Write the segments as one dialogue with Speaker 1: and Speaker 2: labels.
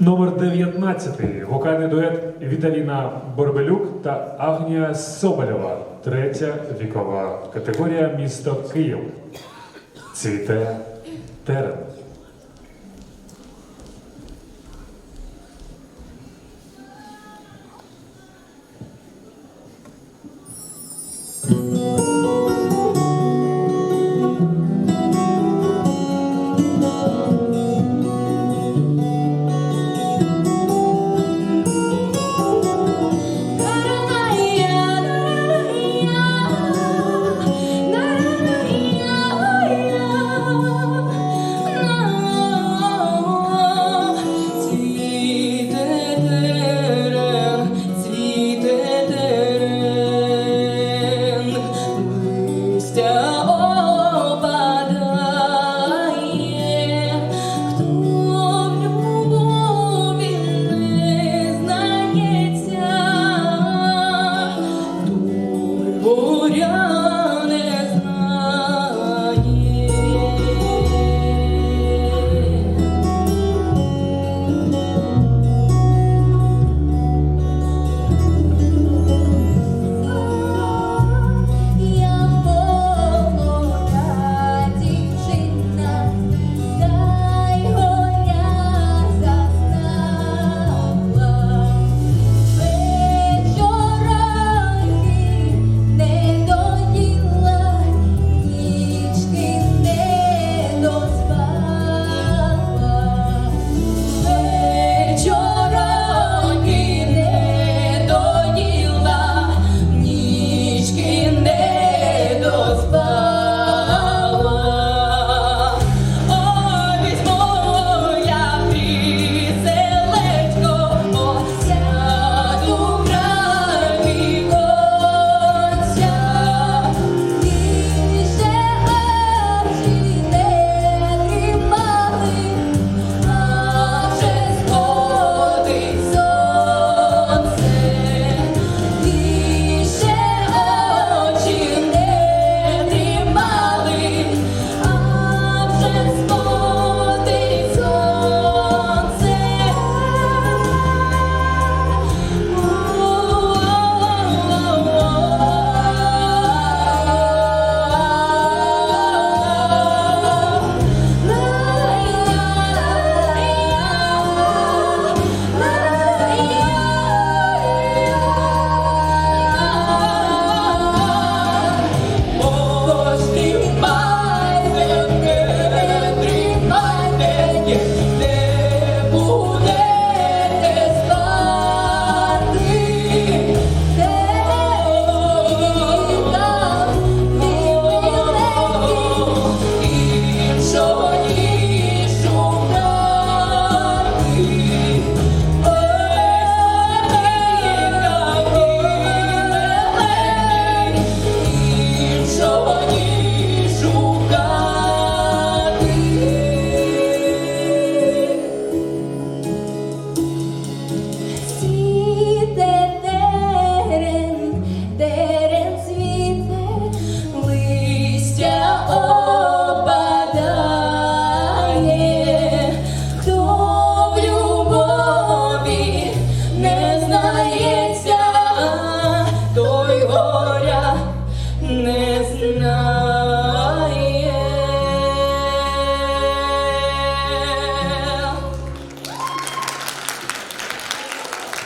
Speaker 1: Номер 19. гукальний дует Віталіна Борбелюк та Агнія Соболєва. Третя вікова категорія місто Київ. Цвіте терен.
Speaker 2: thank you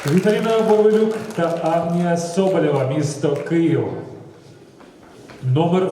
Speaker 1: Віталіна Боровелюк та Агнія Соболєва, місто Київ. Номер